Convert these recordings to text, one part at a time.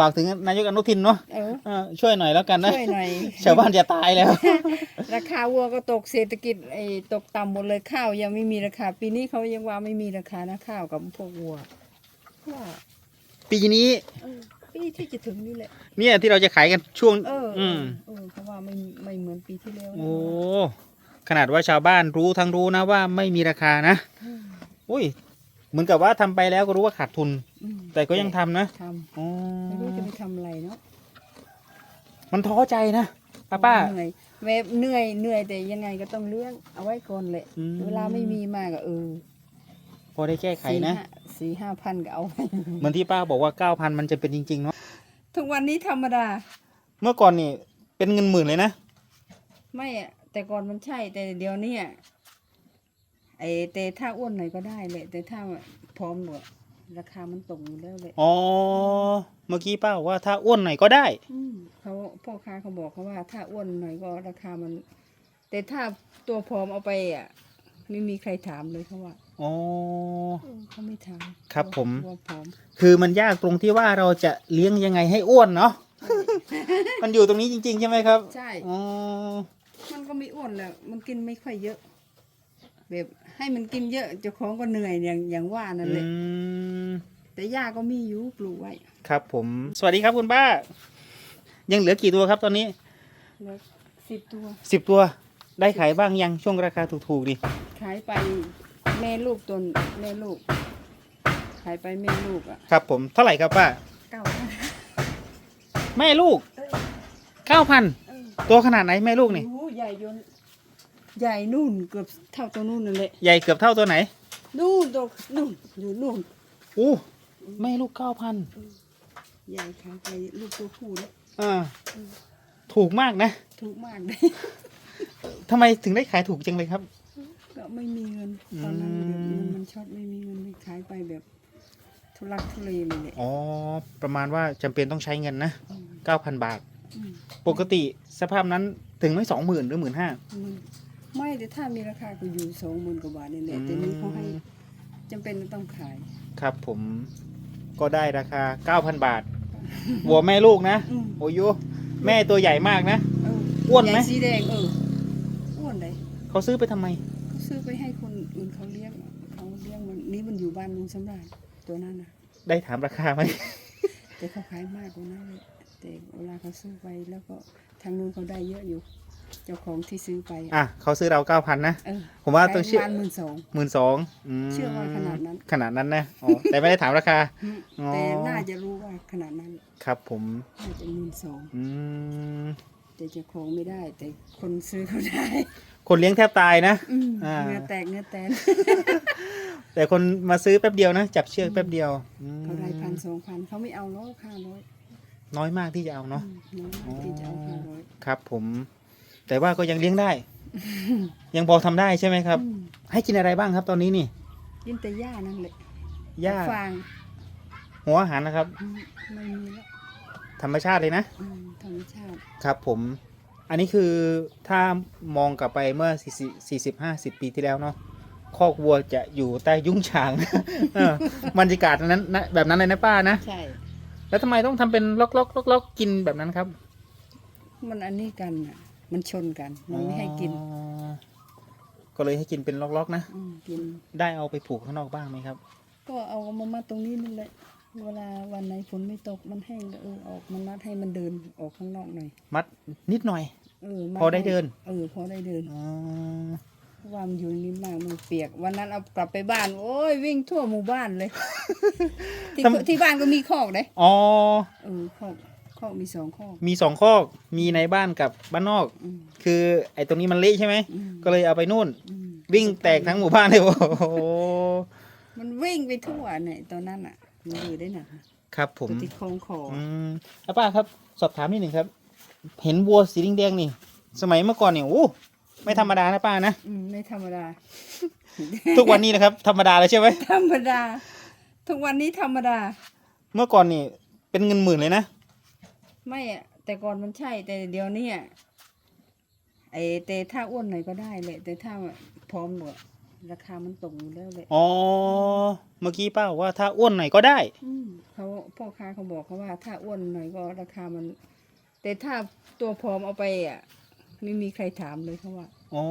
ฝากถึงนายกอนุทินเนาะเออเออช่วยหน่อยแล้วกันนะช่วยหน่อย ชาวบ้านจะตายแล้ว ราคาวัวก็ตกเศรษฐกิจไอ้ตกต่ำหมดเลยข้าวยังไม่มีราคา ปีนี้เขายังว่าไม่มีราคานะข้าวกับพวกวัวว่าปีนี้เออปีที่จะถึงนี่แหละ เนี่ยที่เราจะขายกันช่วง เอออืมเออเขาว่าไม่ไม่เหมือนปีที่แล้วนะโอ้ขนาดว่าชาวบ้านรู้ทั้งรู้นะว่าไม่มีราคานะ อืม อุ้ย เหมือนกับว่าทำไปแล้วก็รู้ว่าขาดทุน อืมแต่ก็ยังทำนะทอ๋อำไม่รู้จะไปทำอะไรเนาะมันท้อใจนะป้าป้า เหนื่อยแม้เหนื่อยเหนื่อยแต่ยังไงก็ต้องเลี้ยงเอาไว้ก่อนแหละอืม เวลาไม่มีมากก็เออพอได้แก้ไขสี่นะห้าสี่ห้าพันก็เอาไว้เหมือนที่ป้าบอกว่าเก้าพันมันจะเป็นจริงๆเนาะทุกวันนี้ธรรมดา เมื่อก่อนนี่เป็นเงินหมื่นเลยนะ ไม่อะแต่ก่อนมันใช่แต่เดี๋ยวนี้อะ ไอ้แต่ถ้าอ้วนหน่อยก็ได้แหละแต่ถ้าพร้อมหมดราคามันตกอยู่แล้วแหละอ๋อ เมื่อกี้ป้าบอกว่าถ้าอ้วนหน่อยก็ได้ อืมเขาพ่อค้าเขาบอกเขาว่า ถ้าอ้วนหน่อยก็ราคามัน แต่ถ้าตัวพร้อมเอาไปอะ ไม่มีใครถามเลยเขาว่าอ๋อ เออเขาไม่ถามครับผมว่าพร้อมคือมันยากตรงที่ว่าเราจะเลี้ยงยังไงให้อ้วนเนาะ มันอยู่ตรงนี้จริง ๆ ใช่ไหมครับ ใช่ อ๋อ มันก็ไม่อ้วนแหละมันกินไม่ค่อยเยอะ แบบให้มันกินเยอะเจ้าของก็เหนื่อยอย่างอย่างว่านั่นแหละอืมแต่หญ้าก็มีอยู่ปลูกไว้ครับผม สวัสดีครับคุณป้า ยังเหลือกี่ตัวครับตอนนี้แล้วสิบตัวสิบตัว ได้ขายบ้างยังช่วงราคาถูกๆดิขายไปแม่ลูกตนแม่ลูก ขายไปแม่ลูกอะครับ ผมเท่าไหร่ครับป้า เก้าแม่ลูกเออเก้าพันเออตัวขนาดไหนแม่ลูกนี่ โอ้ใหญ่ยน ใหญ่นู่นเกือบเท่าตัวนู่นนั่นแหละใหญ่เกือบเท่าตัวไหน นู่นตัวนู่นอยู่นู่นอู้แม่ลูกเก้าพันใหญ่ขายไปลูกตัวผู้แล้วอ่าถูกมากนะถูกมากเลยทำไมถึงได้ขายถูกจังเลยครับ ก็ไม่มีเงินตอนนั้นอืมเงินมันช็อตไม่มีเงินเลยขายไปแบบทุลักทุเลเลยแหละอ๋อประมาณว่าจำเป็นต้องใช้เงินนะอืมเก้าพันบาทอืมปกติสภาพนั้นถึงไม่สองหมื่นหรือหมื่นห้ามัน ไม่แต่ถ้ามีราคาก็อยู่สองหมื่นกว่าบาทนี่แหละแต่นี่เขาให้จำเป็นต้องขายครับผมก็ได้ราคาเก้าพันบาท วัวแม่ลูกนะ อืมโอ้ยแม่ตัวใหญ่มากนะ เอออ้วนไหมใญ่สีแดงเอออ้วนเลยเขาซื้อไปทำไม เขาซื้อไปให้คนอื่นเขาเลี้ยงเขาเลี้ยงมันนี่มันอยู่บ้านลุงสำราญตัวนั้นนะได้ถามราคาไหม แต่เขาขายมากกว่านั้นเลยแต่เวลาเขาซื้อไปแล้วก็ทางนู้นเขาได้เยอะอยู่ เจ้าของที่ซื้อไปอะอะเขาซื้อเราเก้าพันนะ เออผมว่าต้องเชื่อขายประมาณหมื่นสอง หมื่นสองเชื่อว่าขนาดนั้น ขนาดนั้นนะอ๋อแต่ไม่ได้ถามราคา อ๋อ แต่น่าจะรู้ว่าขนาดนั้นครับผมน่าจะหมื่นสองอืมแต่เจ้าของไม่ได้ แต่คนซื้อเขาได้ คนเลี้ยงแทบตายนะ อืมอ่าเนื้อแตกเนื้อแตนแต่คนมาซื้อแป๊บเดียวนะ จับเชือกแป๊บเดียวอืมเขาได้พันสองพันเขาไม่เอาล้อค่าร้อยน้อยมากที่จะเอาเนาะ น้อยมากที่จะเอาค่าร้อยครับผม แต่ว่าก็ยังเลี้ยงได้ ยังพอทำได้ใช่ไหมครับ อืมให้กินอะไรบ้างครับตอนนี้นี่กินแต่หญ้านั่นแหละหญ้าฟางหัวอาหารนะครับ อืมไม่มีแล้วธรรมชาติเลยนะ อืมธรรมชาติครับผม อันนี้คือถ้ามองกลับไปเมื่อ40 40 50 ปีที่แล้วเนาะคอกวัวจะอยู่ใต้ยุ้งฉาง เออบรรยากาศนั้นนะแบบนั้นเลยนะป้านะ ใช่ แล้วทำไมต้องทำเป็นล็อกล็อกล็อกล็อกกินแบบนั้นครับ มันอันนี้กันอะ มันชนกันมันไม่ให้กินอ๋อก็เลยให้กินเป็นล็อกล็อกๆนะอืมกิน ได้เอาไปผูกข้างนอกบ้างไหมครับ ก็เอามามัดตรงนี้นั่นแหละ เวลาวันไหนฝนไม่ตกมันแห้งก็เออออกมันมัดให้มันเดินออกข้างนอกหน่อยมัดนิดหน่อย เออมัพอได้เดิน เออพอได้เดินอ๋อเพราะว่ามันอยู่นิ่มมากมันเปียก วันนั้นเอากลับไปบ้าน โอ้ยวิ่งทั่วหมู่บ้านเลย ที่ที่บ้านก็มีคอกเลยอ๋อ เออคอก คอกมีสองคอกมีสองคอกมีในบ้านกับบ้านนอก อืมคือไอ้ตรงนี้มันเละใช่ไหม อืมก็เลยเอาไปนู่น อืมวิ่งแตกทั้งหมู่บ้านเลยโอ้โหมันวิ่งไปทั่วเนี่ยตอนนั้นอะมันอยู่ได้หนักครับผม ตัวที่คลองคออืมแล้วป้าครับ สอบถามนิดหนึ่งครับ เห็นวัวสีแดงๆนี่ สมัยเมื่อก่อนเนี่ยโอ้ไม่ธรรมดานะป้านะ อืมไม่ธรรมดา ทุกวันนี้นะครับ ธรรมดาเลยใช่ไหมธรรมดา ทุกวันนี้ธรรมดา เมื่อก่อนนี่เป็นเงินหมื่นเลยนะ ไม่อะแต่ก่อนมันใช่ แต่เดี๋ยวนี้อะไอ้แต่ถ้าอ้วนหน่อยก็ได้แหละแต่ถ้าพร้อมหมดราคามันตกอยู่แล้วแหละอ๋อ เมื่อกี้ป้าบอกว่าถ้าอ้วนหน่อยก็ได้ อืมเขาพ่อค้าเขาบอกเขาว่า ถ้าอ้วนหน่อยก็ราคามัน แต่ถ้าตัวผอมเอาไปอะ ไม่มีใครถามเลยเขาว่าอ๋อ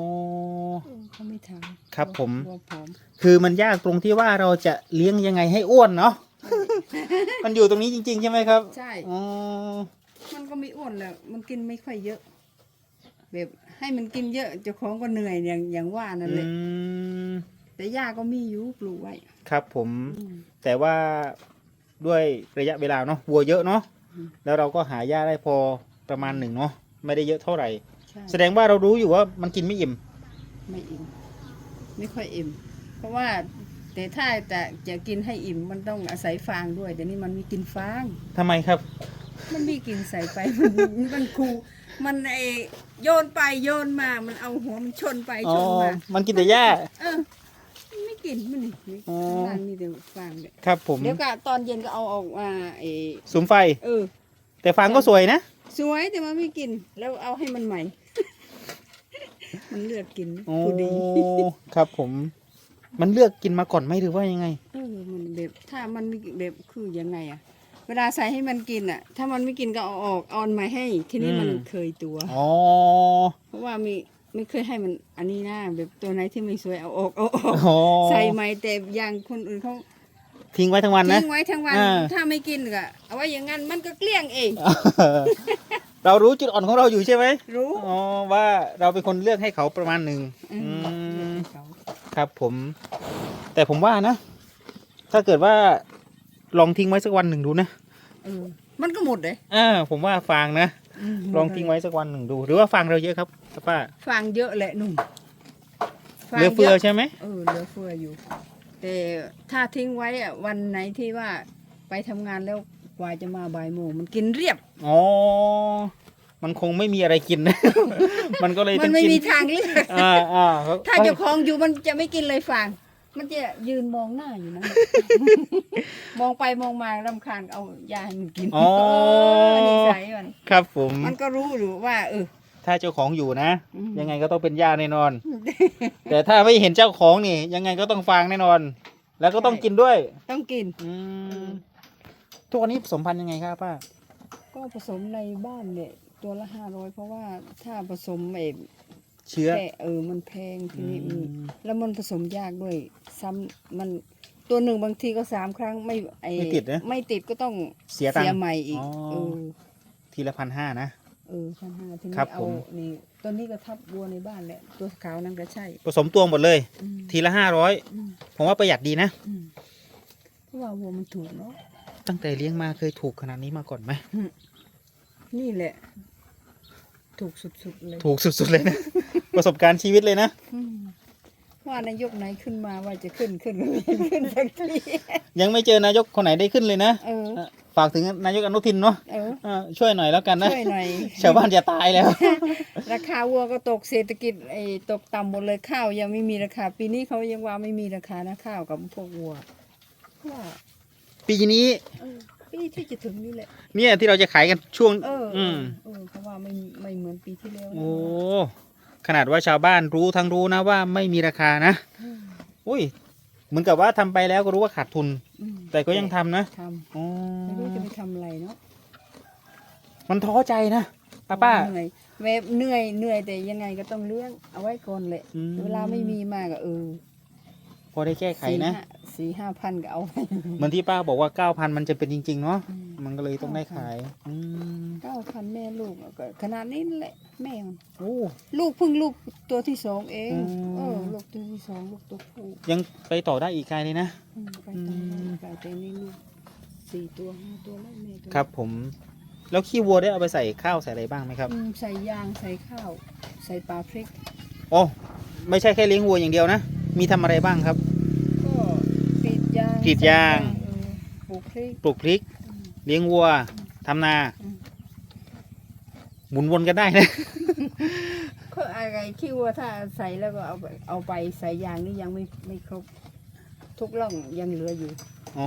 เออเขาไม่ถามครับผม ตัวผอมคือมันยากตรงที่ว่าเราจะเลี้ยงยังไงให้อ้วนเนาะ มันอยู่ตรงนี้จริง ๆ ใช่ไหมครับ ใช่ อ๋อ มันก็ไม่อ้วนแหละมันกินไม่ค่อยเยอะ แบบให้มันกินเยอะเจ้าของก็เหนื่อยอย่างอย่างว่านั่นแหอืละมแต่ย่าก็มีอยู่ปลูกไว้ครับผม อืม แต่ว่าด้วยระยะเวลาเนาะวัวเยอะเนาะอืม แล้วเราก็หาหญ้าได้พอประมาณหนึ่งเนาะไม่ได้เยอะเท่าไหร่ ใช่ แสดงว่าเรารู้อยู่ว่ามันกินไม่อิ่ม ไม่อิ่มไม่ค่อยอิ่ม เพราะว่าแต่ถ้าจะจะกินให้อิ่มมันต้องอาศัยฟางด้วยแต่นี่มันไม่กินฟาง ทำไมครับ มันไม่กินใส่ไปมันมันคูมันไอโยนไปโยนมา มันเอาหัวมันชนไปอ๋อชนมามันกินแต่หญ้า เออมันไม่กินมันนี่นี่อ๋อข้างล่างนี่เดี๋ยวฟางเนี่ยครับผมเดี๋ยวก็ตอนเย็นก็เอาออกมาไอสุมไฟ เออ แต่ฟางก็สวยนะ สวยแต่มันไม่กิน แล้วเอาให้มันใหม่ มันเลือกกินโอ้ผู้ดีครับผม มันเลือกกินมาก่อนไหมหรือว่ายังไง เออมันแบบถ้ามันไม่แบบคือยังไงอะ เวลาใส่ให้มันกินอะถ้ามันไม่กินก็เอาออกเอาอันใหม่ให้ ทีนี้มันอืม เคยตัว อ๋อ เพราะว่ามีไม่เคยให้มันอันนี้นะแบบตัวไหนที่ไม่สวยเอาออกเอาออกอ๋อ ใส่ใหม่แต่อย่างคนอื่นเขาทิ้งไว้ทั้งวันนะ ทิ้งไว้ทั้งวันอ่า ถ้าไม่กินก็เอาไว้อย่างนั้นมันก็เกลี้ยงเอง เรารู้จุดอ่อนของเราอยู่ใช่ไหมรู้อ๋อว่าเราเป็นคนเลือกให้เขาประมาณหนึ่งอืมอืมเขาครับผม แต่ผมว่านะ ถ้าเกิดว่า ลองทิ้งไว้สักวันหนึ่งดูนะเออมันก็หมดเลยอ่าผมว่าฟางนะ มลองทิ้งไว้สักวันหนึ่งดู หรือว่าฟางเราเยอะครับป้าฟางเยอะแหละหนุ่มฟางเหลือเฟือยะ ใช่ไหมเออเหลือเฟืออยู่ แต่ถ้าทิ้งไว้อะวันไหนที่ว่าไปทำงานแล้วกว่าจะมาบ่ายโมงมันกินเรียบ อ๋อ มันคงไม่มีอะไรกินมันก็เลยมัต้อนงไม่กินมีทางเลือกอ่าอ่าถ้าเจ้าของอยู่มันจะไม่กินเลยฟาง มันจะยืนมองหน้าอยู่นะ มองไปมองมารำคาญเอายาให้มันกินอ๋อ เออนิสัยมันครับผม มันก็รู้อยู่ว่า เออ ถ้าเจ้าของอยู่นะ อืม ยังไงก็ต้องเป็นย่าแน่นอน แต่ถ้าไม่เห็นเจ้าของนี่ ยังไงก็ต้องฟางแน่นอน แล้วก็ต้องกินด้วย ต้องกิน อืมทุกวันนี้ผสมพันธุ์ยังไงครับป้า ก็ผสมในบ้านเนี่ย ตัวละห้าร้อยเพราะว่าถ้าผสมเอ เชื้อแพเออมันแพงทีนี้อือืมมแล้วมันผสมยากด้วย ซ้ำมันตัวหนึ่งบางทีก็สามครั้งไม่ไอไม่ติดนะ ไม่ติดก็ต้องเสียตังค์ ใหม่อีกอ๋อ เออทีละพันห้านะ เออพันห้าทีครันี้บเอาผม นี่ตัวนี้ก็ทับวัวในบ้านแหละตัวขาวนั่นก็ใช่ผสมตวงหมดเลย อืมทีละห้าร้อยอืมผมว่าประหยัดดีนะ อืมเพราะว่าวัวมันถูกเนาะตั้งแต่เลี้ยงมาเคยถูกขนาดนี้มาก่อนไหมนี่แหละ ถูกสุดๆเลยถูกสุดๆเลยนะ ประสบการณ์ชีวิตเลยนะ อืมว่านายกไหนขึ้นมาว่าจะขึ้นขึ้นก็ไม่เห็นขึ้นสักทียังไม่เจอนายกคนไหนได้ขึ้นเลยนะเออฝากถึงนายกอนุทินเนาะเออเออช่วยหน่อยแล้วกันนะช่วยหน่อย ชาวบ้านจะตายแล้ว ราคาวัวก็ตกเศรษฐกิจไอ้ตกต่ำหมดเลยข้าวยังไม่มีราคา ปีนี้เขายังว่าไม่มีราคานะข้าวกับพวกวัวว่าปีนี้เออ ปีที่จะถึงนี่แหละ เนี่ยที่เราจะขายกันช่วง เออเออือมเออเขาว่าไม่ไม่เหมือนปีที่แล้วนะโอ้ขนาดว่าชาวบ้านรู้ทั้งรู้นะว่าไม่มีราคานะอืมอุ้ย เหมือนกับว่าทำไปแล้วก็รู้ว่าขาดทุน อืมแต่ก็ยังทำนะทอ๋อำไม่รู้จะไปทำอะไรเนาะมันท้อใจนะป้าป้า เหนื่อยแบบเหนื่อยเหนื่อยแต่ยังไงก็ต้องเลี้ยงเอาไว้ก่อนแหละอืม เวลาไม่มีมากก็เออพอได้แก้ไขสี่นะ ห้า สี่ห้าพันก็เอาไว้เหมือนที่ป้าบอกว่าเก้าพันมันจะเป็นจริง ๆ เนาะอืมมันก็เลยต้องได้ขาย อืมเก้าพันแม่ลูกก็ขนาดนี้แหละแม่มันโอ้ ลูกเพิ่งลูกตัวที่สองเองอืม เออลูกตัวที่สองลูกตัวผู้ยังไปต่อได้อีกไกลเลยนะ อืมไปต่ออืมไปแต่นี่ลูกสี่ตัวห้าตัวแล้วแม่ตัวครับผม แล้วขี้วัวได้เอาไปใส่ข้าวใส่อะไรบ้างไหมครับอืมใส่ยางใส่ข้าว ใส่ปลาพริก โอ้ไม่ใช่แค่เลี้ยงวัวอย่างเดียวนะ มีทำอะไรบ้างครับก็ก รีดยางกรีดยางเออปลูกพริกปลูกพริกอืมเลี้ยงวัวทำนาอืมหมุนวนกันได้นะ ก็อะไรขี้วัวถ้าใส่แล้วก็เอาไปเอาไปใส่ยางนี่ยังไม่ไม่ครบ ทุกร่องยังเหลืออยู่ อ๋อ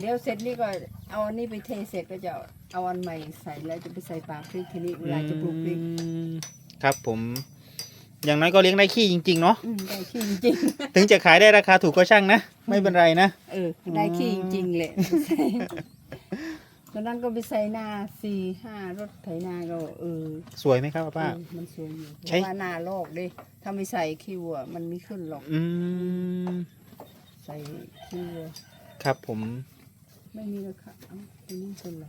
เดี๋ยวเสร็จนี่ก็เอาอันนี้ไปเทเสร็จก็จะเอาอันใหม่ใส่แล้วจะไปใส่ปลาพริกทีนี้เวลาจะปลูกพริกอืมครับผม อย่างน้อยก็เลี้ยงได้ขี้จริง ๆ เนาะอืมได้ขี้จริงถึงจะขายได้ราคาถูกก็ช่างนะ ไม่เป็นไรนะ ๆเออได้ขี้จริงๆแหละใส่ตอนนั้นก็ไปใส่นาสี่ห้ารถไถนาก็เออสวยไหมครับป้า เออมันสวยอยู่เพใช้ ราะว่าหน้าลอกดิถ้าไม่ใส่คิวอะมันไม่ขึ้นหรอกอืมใส่คิวอะครับผมไม่มีราคาเอ้าตัวนี้เป็นไร